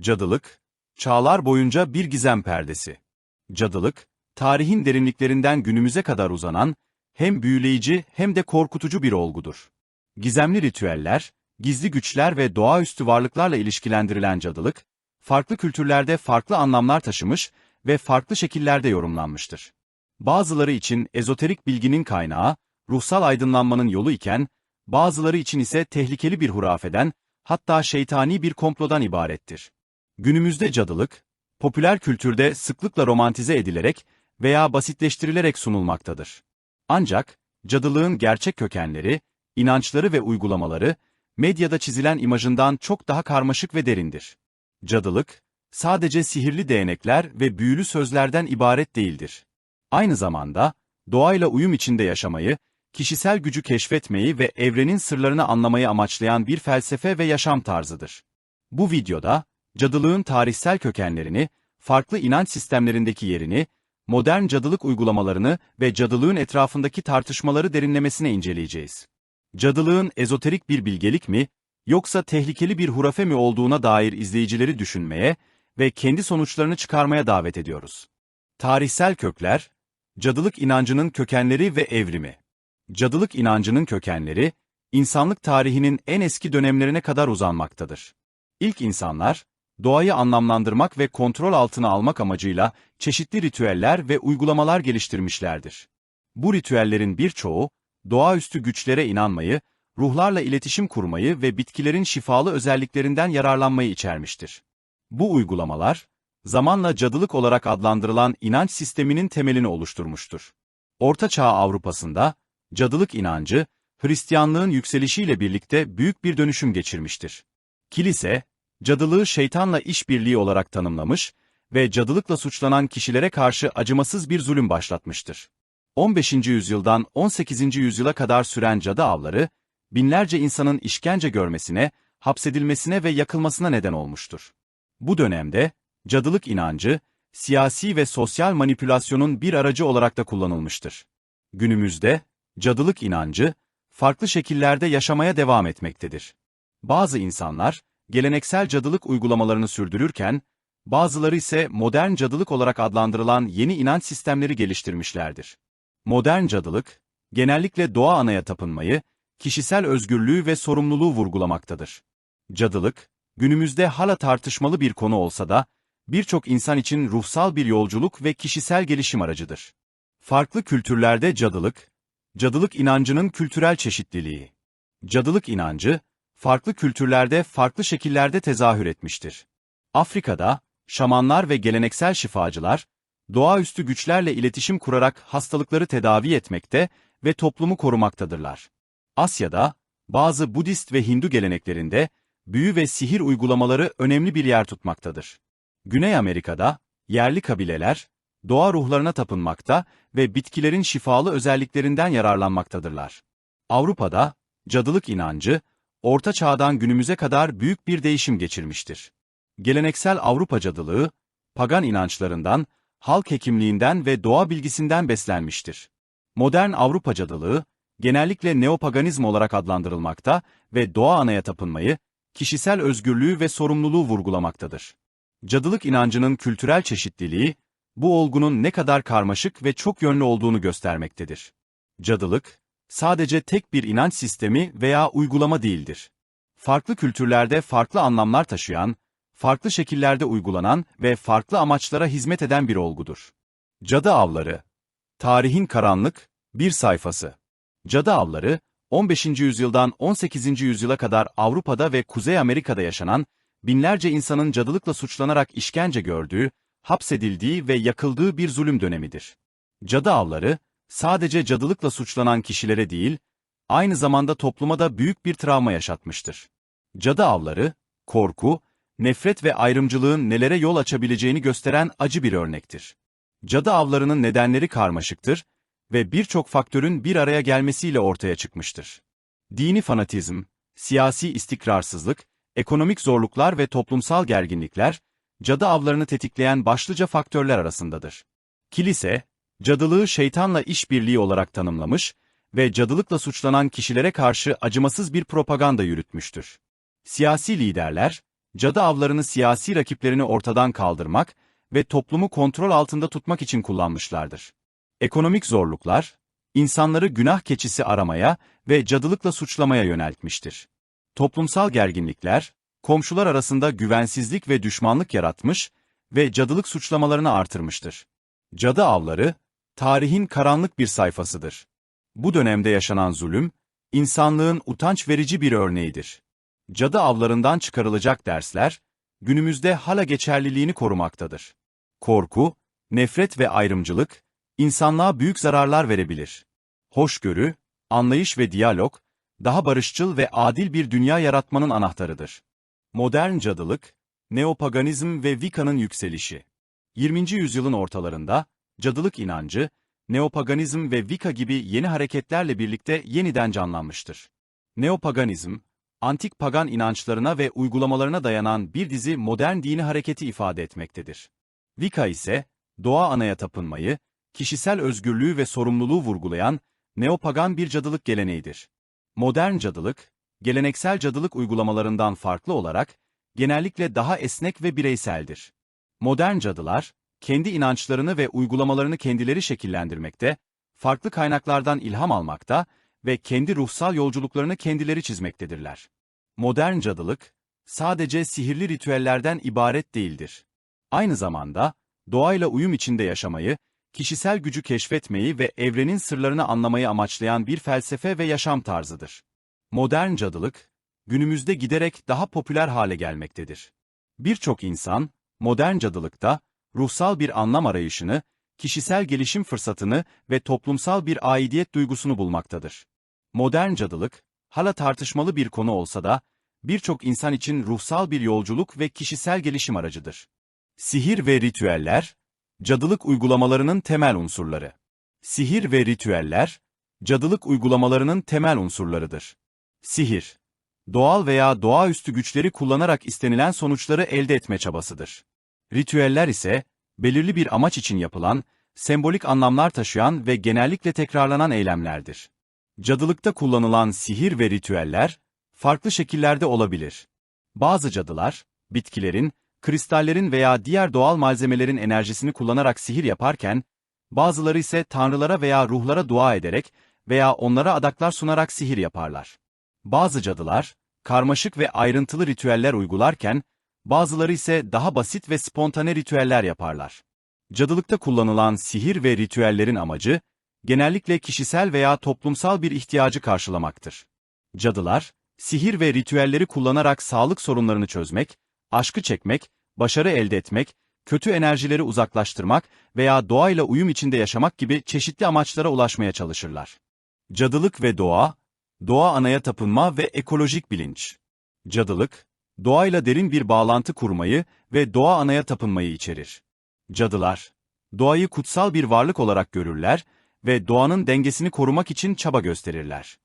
Cadılık, çağlar boyunca bir gizem perdesi. Cadılık, tarihin derinliklerinden günümüze kadar uzanan, hem büyüleyici hem de korkutucu bir olgudur. Gizemli ritüeller, gizli güçler ve doğaüstü varlıklarla ilişkilendirilen cadılık, farklı kültürlerde farklı anlamlar taşımış ve farklı şekillerde yorumlanmıştır. Bazıları için ezoterik bilginin kaynağı, ruhsal aydınlanmanın yolu iken, bazıları için ise tehlikeli bir hurafeden, hatta şeytani bir komplodan ibarettir. Günümüzde cadılık, popüler kültürde sıklıkla romantize edilerek veya basitleştirilerek sunulmaktadır. Ancak, cadılığın gerçek kökenleri, inançları ve uygulamaları, medyada çizilen imajından çok daha karmaşık ve derindir. Cadılık, sadece sihirli değnekler ve büyülü sözlerden ibaret değildir. Aynı zamanda, doğayla uyum içinde yaşamayı, kişisel gücü keşfetmeyi ve evrenin sırlarını anlamayı amaçlayan bir felsefe ve yaşam tarzıdır. Bu videoda, cadılığın tarihsel kökenlerini, farklı inanç sistemlerindeki yerini, modern cadılık uygulamalarını ve cadılığın etrafındaki tartışmaları derinlemesine inceleyeceğiz. Cadılığın ezoterik bir bilgelik mi, yoksa tehlikeli bir hurafe mi olduğuna dair izleyicileri düşünmeye ve kendi sonuçlarını çıkarmaya davet ediyoruz. Tarihsel kökler, cadılık inancının kökenleri ve evrimi. Cadılık inancının kökenleri, insanlık tarihinin en eski dönemlerine kadar uzanmaktadır. İlk insanlar, doğayı anlamlandırmak ve kontrol altına almak amacıyla çeşitli ritüeller ve uygulamalar geliştirmişlerdir. Bu ritüellerin birçoğu, doğaüstü güçlere inanmayı, ruhlarla iletişim kurmayı ve bitkilerin şifalı özelliklerinden yararlanmayı içermiştir. Bu uygulamalar, zamanla cadılık olarak adlandırılan inanç sisteminin temelini oluşturmuştur. Orta Çağ Avrupa'sında, cadılık inancı, Hristiyanlığın yükselişiyle birlikte büyük bir dönüşüm geçirmiştir. Kilise, cadılığı şeytanla işbirliği olarak tanımlamış ve cadılıkla suçlanan kişilere karşı acımasız bir zulüm başlatmıştır. 15. yüzyıldan 18. yüzyıla kadar süren cadı avları, binlerce insanın işkence görmesine, hapsedilmesine ve yakılmasına neden olmuştur. Bu dönemde, cadılık inancı, siyasi ve sosyal manipülasyonun bir aracı olarak da kullanılmıştır. Günümüzde, cadılık inancı, farklı şekillerde yaşamaya devam etmektedir. Bazı insanlar, geleneksel cadılık uygulamalarını sürdürürken, bazıları ise modern cadılık olarak adlandırılan yeni inanç sistemleri geliştirmişlerdir. Modern cadılık, genellikle doğa anaya tapınmayı, kişisel özgürlüğü ve sorumluluğu vurgulamaktadır. Cadılık, günümüzde hala tartışmalı bir konu olsa da, birçok insan için ruhsal bir yolculuk ve kişisel gelişim aracıdır. Farklı kültürlerde cadılık, cadılık inancının kültürel çeşitliliği. Cadılık inancı, farklı kültürlerde farklı şekillerde tezahür etmiştir. Afrika'da, şamanlar ve geleneksel şifacılar, doğaüstü güçlerle iletişim kurarak hastalıkları tedavi etmekte ve toplumu korumaktadırlar. Asya'da, bazı Budist ve Hindu geleneklerinde, büyü ve sihir uygulamaları önemli bir yer tutmaktadır. Güney Amerika'da, yerli kabileler, doğa ruhlarına tapınmakta ve bitkilerin şifalı özelliklerinden yararlanmaktadırlar. Avrupa'da, cadılık inancı, Orta Çağ'dan günümüze kadar büyük bir değişim geçirmiştir. Geleneksel Avrupa cadılığı, pagan inançlarından, halk hekimliğinden ve doğa bilgisinden beslenmiştir. Modern Avrupa cadılığı, genellikle neopaganizm olarak adlandırılmakta ve doğa anaya tapınmayı, kişisel özgürlüğü ve sorumluluğu vurgulamaktadır. Cadılık inancının kültürel çeşitliliği, bu olgunun ne kadar karmaşık ve çok yönlü olduğunu göstermektedir. Cadılık, sadece tek bir inanç sistemi veya uygulama değildir. Farklı kültürlerde farklı anlamlar taşıyan, farklı şekillerde uygulanan ve farklı amaçlara hizmet eden bir olgudur. Cadı avları Tarihin karanlık, bir sayfası. Cadı avları, 15. yüzyıldan 18. yüzyıla kadar Avrupa'da ve Kuzey Amerika'da yaşanan, binlerce insanın cadılıkla suçlanarak işkence gördüğü, hapsedildiği ve yakıldığı bir zulüm dönemidir. Cadı avları, sadece cadılıkla suçlanan kişilere değil, aynı zamanda topluma da büyük bir travma yaşatmıştır. Cadı avları, korku, nefret ve ayrımcılığın nelere yol açabileceğini gösteren acı bir örnektir. Cadı avlarının nedenleri karmaşıktır ve birçok faktörün bir araya gelmesiyle ortaya çıkmıştır. Dini fanatizm, siyasi istikrarsızlık, ekonomik zorluklar ve toplumsal gerginlikler, cadı avlarını tetikleyen başlıca faktörler arasındadır. Kilise, cadılığı şeytanla işbirliği olarak tanımlamış ve cadılıkla suçlanan kişilere karşı acımasız bir propaganda yürütmüştür. Siyasi liderler, Cadı avlarını siyasi rakiplerini ortadan kaldırmak ve toplumu kontrol altında tutmak için kullanmışlardır. Ekonomik zorluklar, insanları günah keçisi aramaya ve cadılıkla suçlamaya yöneltmiştir. Toplumsal gerginlikler, komşular arasında güvensizlik ve düşmanlık yaratmış ve cadılık suçlamalarını artırmıştır. Cadı avları, tarihin karanlık bir sayfasıdır. Bu dönemde yaşanan zulüm, insanlığın utanç verici bir örneğidir. Cadı avlarından çıkarılacak dersler, günümüzde hala geçerliliğini korumaktadır. Korku, nefret ve ayrımcılık, insanlığa büyük zararlar verebilir. Hoşgörü, anlayış ve diyalog, daha barışçıl ve adil bir dünya yaratmanın anahtarıdır. Modern cadılık, neopaganizm ve Wicca'nın yükselişi. 20. yüzyılın ortalarında, cadılık inancı, neopaganizm ve Wicca gibi yeni hareketlerle birlikte yeniden canlanmıştır. Neopaganizm, antik pagan inançlarına ve uygulamalarına dayanan bir dizi modern dini hareketi ifade etmektedir. Wicca ise, doğa anaya tapınmayı, kişisel özgürlüğü ve sorumluluğu vurgulayan, neopagan bir cadılık geleneğidir. Modern cadılık, geleneksel cadılık uygulamalarından farklı olarak, genellikle daha esnek ve bireyseldir. Modern cadılar, kendi inançlarını ve uygulamalarını kendileri şekillendirmekte, farklı kaynaklardan ilham almakta ve kendi ruhsal yolculuklarını kendileri çizmektedirler. Modern cadılık, sadece sihirli ritüellerden ibaret değildir. Aynı zamanda, doğayla uyum içinde yaşamayı, kişisel gücü keşfetmeyi ve evrenin sırlarını anlamayı amaçlayan bir felsefe ve yaşam tarzıdır. Modern cadılık, günümüzde giderek daha popüler hale gelmektedir. Birçok insan, modern cadılıkta, ruhsal bir anlam arayışını, kişisel gelişim fırsatını ve toplumsal bir aidiyet duygusunu bulmaktadır. Modern cadılık, hala tartışmalı bir konu olsa da, birçok insan için ruhsal bir yolculuk ve kişisel gelişim aracıdır. Sihir ve ritüeller, cadılık uygulamalarının temel unsurları. Sihir ve ritüeller, cadılık uygulamalarının temel unsurlarıdır. Sihir, doğal veya doğaüstü güçleri kullanarak istenilen sonuçları elde etme çabasıdır. Ritüeller ise, belirli bir amaç için yapılan, sembolik anlamlar taşıyan ve genellikle tekrarlanan eylemlerdir. Cadılıkta kullanılan sihir ve ritüeller, farklı şekillerde olabilir. Bazı cadılar, bitkilerin, kristallerin veya diğer doğal malzemelerin enerjisini kullanarak sihir yaparken, bazıları ise tanrılara veya ruhlara dua ederek veya onlara adaklar sunarak sihir yaparlar. Bazı cadılar, karmaşık ve ayrıntılı ritüeller uygularken, bazıları ise daha basit ve spontane ritüeller yaparlar. Cadılıkta kullanılan sihir ve ritüellerin amacı, genellikle kişisel veya toplumsal bir ihtiyacı karşılamaktır. Cadılar, sihir ve ritüelleri kullanarak sağlık sorunlarını çözmek, aşkı çekmek, başarı elde etmek, kötü enerjileri uzaklaştırmak veya doğayla uyum içinde yaşamak gibi çeşitli amaçlara ulaşmaya çalışırlar. Cadılık ve doğa, doğa anaya tapınma ve ekolojik bilinç. Cadılık, doğayla derin bir bağlantı kurmayı ve doğa anaya tapınmayı içerir. Cadılar, doğayı kutsal bir varlık olarak görürler ve doğanın dengesini korumak için çaba gösterirler.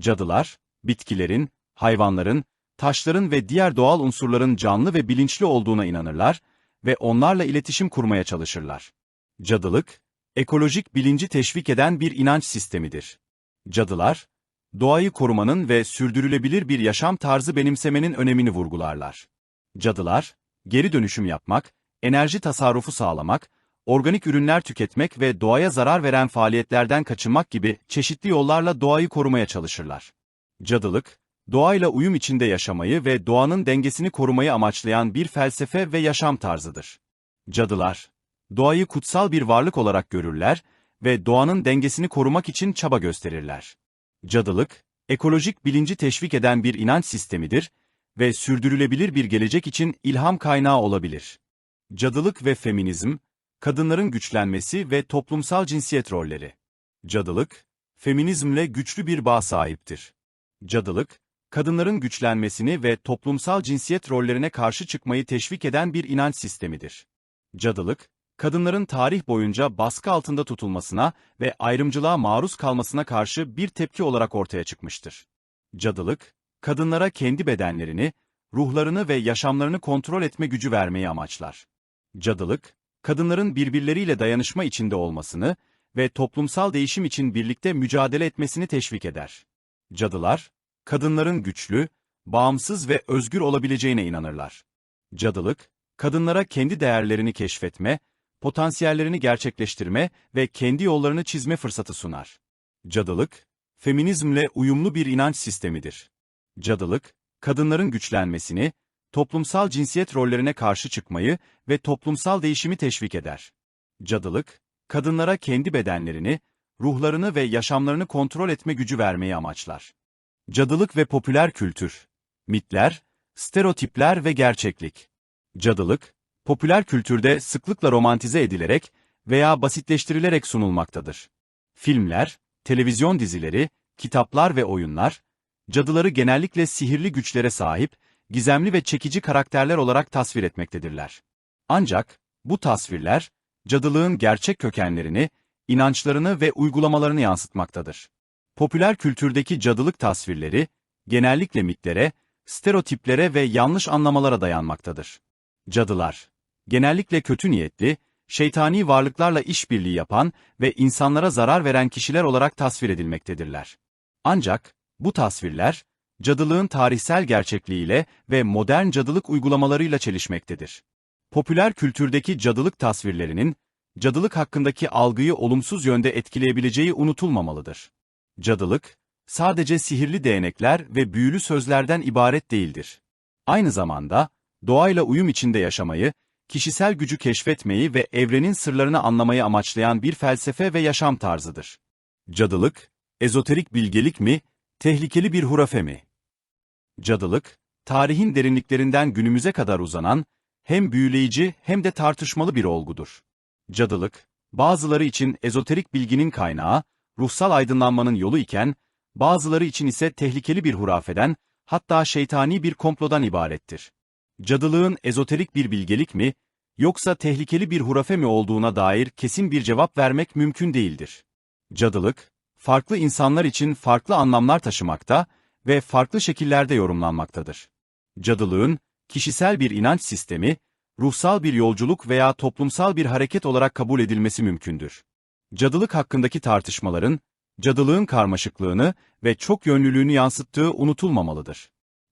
Cadılar, bitkilerin, hayvanların, taşların ve diğer doğal unsurların canlı ve bilinçli olduğuna inanırlar ve onlarla iletişim kurmaya çalışırlar. Cadılık, ekolojik bilinci teşvik eden bir inanç sistemidir. Cadılar, doğayı korumanın ve sürdürülebilir bir yaşam tarzı benimsemenin önemini vurgularlar. Cadılar, geri dönüşüm yapmak, enerji tasarrufu sağlamak, organik ürünler tüketmek ve doğaya zarar veren faaliyetlerden kaçınmak gibi çeşitli yollarla doğayı korumaya çalışırlar. Cadılık, doğayla uyum içinde yaşamayı ve doğanın dengesini korumayı amaçlayan bir felsefe ve yaşam tarzıdır. Cadılar, doğayı kutsal bir varlık olarak görürler ve doğanın dengesini korumak için çaba gösterirler. Cadılık, ekolojik bilinci teşvik eden bir inanç sistemidir ve sürdürülebilir bir gelecek için ilham kaynağı olabilir. Cadılık ve feminizm, kadınların güçlenmesi ve toplumsal cinsiyet rolleri. Cadılık, feminizmle güçlü bir bağ sahiptir. Cadılık, kadınların güçlenmesini ve toplumsal cinsiyet rollerine karşı çıkmayı teşvik eden bir inanç sistemidir. Cadılık, kadınların tarih boyunca baskı altında tutulmasına ve ayrımcılığa maruz kalmasına karşı bir tepki olarak ortaya çıkmıştır. Cadılık, kadınlara kendi bedenlerini, ruhlarını ve yaşamlarını kontrol etme gücü vermeyi amaçlar. Cadılık, kadınların birbirleriyle dayanışma içinde olmasını ve toplumsal değişim için birlikte mücadele etmesini teşvik eder. Cadılar, kadınların güçlü, bağımsız ve özgür olabileceğine inanırlar. Cadılık, kadınlara kendi değerlerini keşfetme, potansiyellerini gerçekleştirme ve kendi yollarını çizme fırsatı sunar. Cadılık, feminizmle uyumlu bir inanç sistemidir. Cadılık, kadınların güçlenmesini, toplumsal cinsiyet rollerine karşı çıkmayı ve toplumsal değişimi teşvik eder. Cadılık, kadınlara kendi bedenlerini, ruhlarını ve yaşamlarını kontrol etme gücü vermeyi amaçlar. Cadılık ve popüler kültür, mitler, stereotipler ve gerçeklik. Cadılık, popüler kültürde sıklıkla romantize edilerek veya basitleştirilerek sunulmaktadır. Filmler, televizyon dizileri, kitaplar ve oyunlar, cadıları genellikle sihirli güçlere sahip, gizemli ve çekici karakterler olarak tasvir etmektedirler. Ancak, bu tasvirler, cadılığın gerçek kökenlerini, inançlarını ve uygulamalarını yansıtmaktadır. Popüler kültürdeki cadılık tasvirleri, genellikle mitlere, stereotiplere ve yanlış anlamalara dayanmaktadır. Cadılar, genellikle kötü niyetli, şeytani varlıklarla işbirliği yapan ve insanlara zarar veren kişiler olarak tasvir edilmektedirler. Ancak, bu tasvirler, cadılığın tarihsel gerçekliğiyle ve modern cadılık uygulamalarıyla çelişmektedir. Popüler kültürdeki cadılık tasvirlerinin, cadılık hakkındaki algıyı olumsuz yönde etkileyebileceği unutulmamalıdır. Cadılık, sadece sihirli değnekler ve büyülü sözlerden ibaret değildir. Aynı zamanda, doğayla uyum içinde yaşamayı, kişisel gücü keşfetmeyi ve evrenin sırlarını anlamayı amaçlayan bir felsefe ve yaşam tarzıdır. Cadılık, ezoterik bilgelik mi, tehlikeli bir hurafe mi? Cadılık, tarihin derinliklerinden günümüze kadar uzanan, hem büyüleyici hem de tartışmalı bir olgudur. Cadılık, bazıları için ezoterik bilginin kaynağı, ruhsal aydınlanmanın yolu iken, bazıları için ise tehlikeli bir hurafeden, hatta şeytani bir komplodan ibarettir. Cadılığın ezoterik bir bilgelik mi, yoksa tehlikeli bir hurafe mi olduğuna dair kesin bir cevap vermek mümkün değildir. Cadılık, farklı insanlar için farklı anlamlar taşımakta ve farklı şekillerde yorumlanmaktadır. Cadılığın, kişisel bir inanç sistemi, ruhsal bir yolculuk veya toplumsal bir hareket olarak kabul edilmesi mümkündür. Cadılık hakkındaki tartışmaların, cadılığın karmaşıklığını ve çok yönlülüğünü yansıttığı unutulmamalıdır.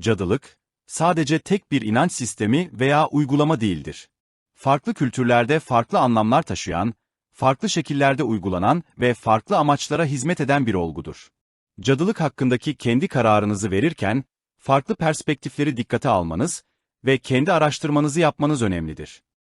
Cadılık, sadece tek bir inanç sistemi veya uygulama değildir. Farklı kültürlerde farklı anlamlar taşıyan, farklı şekillerde uygulanan ve farklı amaçlara hizmet eden bir olgudur. Cadılık hakkındaki kendi kararınızı verirken, farklı perspektifleri dikkate almanız ve kendi araştırmanızı yapmanız önemlidir.